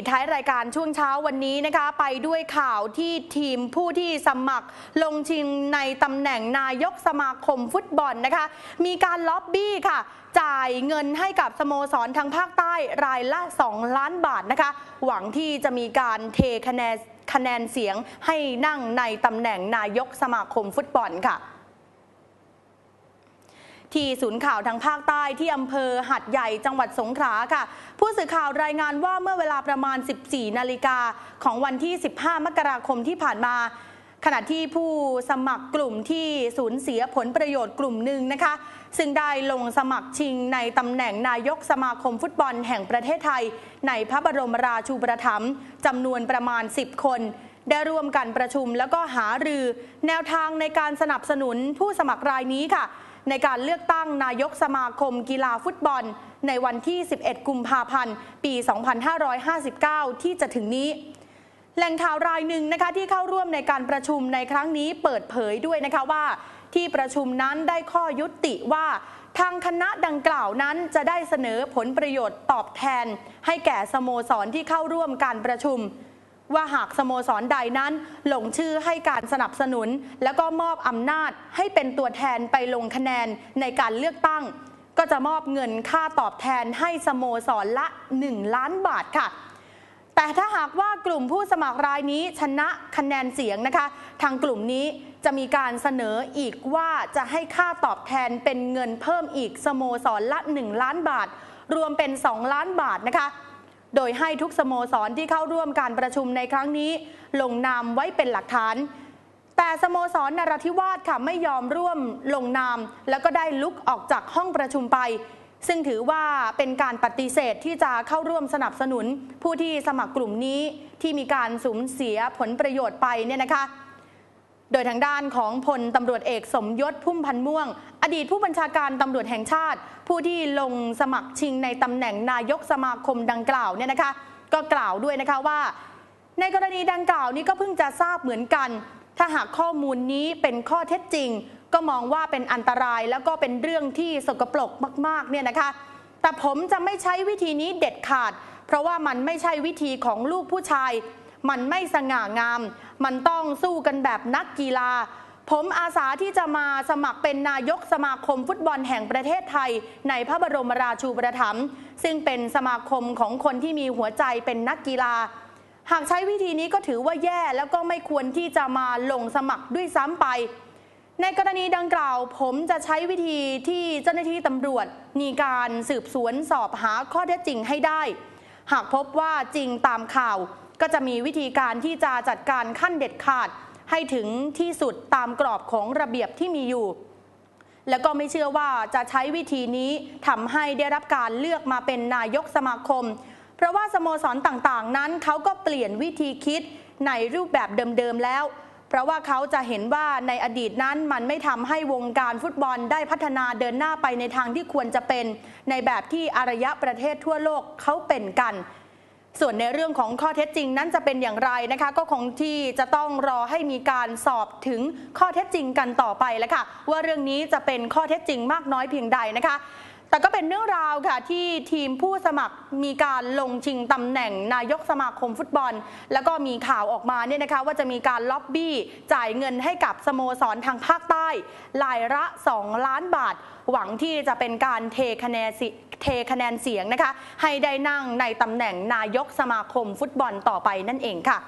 ปิดท้ายรายการช่วงเช้าวันนี้นะคะ ไปด้วยข่าวที่ทีมผู้ที่สมัครลงชิงในตำแหน่งนายกสมาคมฟุตบอลนะคะ มีการล็อบบี้ค่ะ จ่ายเงินให้กับสโมสรทางภาคใต้รายละ 2 ล้านบาทนะคะ หวังที่จะมีการเทคะแนนคะแนนเสียงให้นั่งในตำแหน่งนายกสมาคมฟุตบอลค่ะ ที่ศูนย์ข่าวทางภาคใต้ที่อำเภอหัดใหญ่จังหวัดสงขลาค่ะ ผู้สื่อข่าวรายงานว่าเมื่อเวลาประมาณ 14 นาฬิกาของวันที่ 15 มกราคมที่ผ่านมาขณะที่ผู้สมัครกลุ่มที่สูญเสียผลประโยชน์กลุ่มหนึ่งนะคะ ซึ่งได้ลงสมัครชิงในตำแหน่งนายกสมาคมฟุตบอลแห่งประเทศไทย ในพระบรมราชูปถัมภ์จำนวนประมาณ 10 คน ได้ร่วมกันประชุมแล้วก็หารือ แนวทางในการสนับสนุนผู้สมัครรายนี้ค่ะ ในการเลือกตั้งนายกสมาคมกีฬาฟุตบอล ในวันที่ 11 กุมภาพันธ์ ปี 2559 ที่จะถึงนี้แหล่งข่าวรายหนึ่งนะคะที่เข้าร่วมในการประชุมในครั้งนี้เปิดเผยด้วยนะคะว่า ที่ประชุมนั้นได้ข้อยุติว่า ทางคณะดังกล่าวนั้นจะได้เสนอผลประโยชน์ตอบแทน ให้แก่สโมสรที่เข้าร่วมการประชุม ว่าหากสโมสรใดนั้นหลงชื่อให้การสนับสนุน แล้วก็มอบอำนาจให้เป็นตัวแทนไปลงคะแนนในการเลือกตั้ง ก็จะมอบเงินค่าตอบแทนให้สโมสรละ 1 ล้านบาทค่ะ แต่ถ้าหากว่ากลุ่มผู้สมัครรายนี้ชนะคะแนนเสียงนะคะ ทางกลุ่มนี้จะมีการเสนออีกว่าจะให้ค่าตอบแทนเป็นเงินเพิ่มอีกสโมสรละ 1 ล้านบาท รวมเป็น 2 ล้านบาทนะคะ โดยให้ทุกสโมสรที่เข้าร่วมการประชุมในครั้งนี้ ลงนามไว้เป็นหลักฐาน แต่สโมสรนราธิวาสค่ะไม่ยอมร่วมลงนาม แล้วก็ได้ลุกออกจากห้องประชุมไป ซึ่งถือว่าเป็นการปฏิเสธที่จะเข้าร่วมสนับสนุน ผู้ที่สมัครกลุ่มนี้ที่มีการสูญเสียผลประโยชน์ไปเนี่ยนะคะ โดยทางด้านของพลตำรวจเอกสมยศพุ่มพันม่วง อดีตผู้บัญชาการตำรวจแห่งชาติ ผู้ที่ลงสมัครชิงในตำแหน่งนายกสมาคมดังกล่าวเนี่ยนะคะ ก็กล่าวด้วยนะคะว่า ในกรณีดังกล่าวนี้ก็เพิ่งจะทราบเหมือนกัน ถ้าหากข้อมูลนี้เป็นข้อเท็จจริง ก็มองว่าเป็นอันตรายแล้วก็เป็นเรื่องที่สกปรกมากๆเนี่ยนะคะ แต่ผมจะไม่ใช้วิธีนี้เด็ดขาด เพราะว่ามันไม่ใช่วิธีของลูกผู้ชาย มันไม่สง่างาม มันต้องสู้กันแบบนักกีฬา ผมอาสาที่จะมาสมัครเป็นนายกสมาคมฟุตบอลแห่งประเทศไทย ในพระบรมราชูปถัมภ์ซึ่งเป็นสมาคมของคนที่มีหัวใจเป็นนักกีฬา หากใช้วิธีนี้ก็ถือว่าแย่แล้วก็ไม่ควรที่จะมาลงสมัครด้วยซ้ำไปในกรณีดังกล่าวผมจะใช้วิธีที่เจ้าหน้าที่ตำรวจมีการสืบสวนสอบหาข้อเท็จจริงให้ได้ หากพบว่าจริงตามข่าว ก็จะมีวิธีการที่จะจัดการขั้นเด็ดขาด ให้ถึงที่สุดตามกรอบของระเบียบที่มีอยู่ แล้วก็ไม่เชื่อว่าจะใช้วิธีนี้ทำให้ได้รับการเลือกมาเป็นนายกสมาคม เพราะว่าสโมสรต่างๆ นั้นเขาก็เปลี่ยนวิธีคิดในรูปแบบเดิมๆแล้ว เพราะว่าเขาจะเห็นว่าในอดีตนั้นมันไม่ทำให้วงการฟุตบอลได้พัฒนาเดินหน้าไปในทางที่ควรจะเป็น ในแบบที่อารยะประเทศทั่วโลกเขาเป็นกัน ส่วนในเรื่องของข้อเท็จจริงนั้นจะเป็นอย่างไรนะคะ ก็คงที่จะต้องรอให้มีการสอบถึงข้อเท็จจริงกันต่อไปแล้วค่ะ ว่าเรื่องนี้จะเป็นข้อเท็จจริงมากน้อยเพียงใดนะคะ แต่ก็เป็นเรื่องราวค่ะที่ทีมผู้สมัครมีการลงชิงตำแหน่งนายกสมาคมฟุตบอล แล้วก็มีข่าวออกมาเนี่ยนะคะว่าจะมีการล็อบบี้จ่ายเงินให้กับสโมสรทางภาคใต้รายละ 2 ล้านบาท หวังที่จะเป็นการเทคะแนนสิเทคะแนนเสียงนะคะ ให้ได้นั่งในตำแหน่งนายกสมาคมฟุตบอลต่อไปนั่นเองค่ะ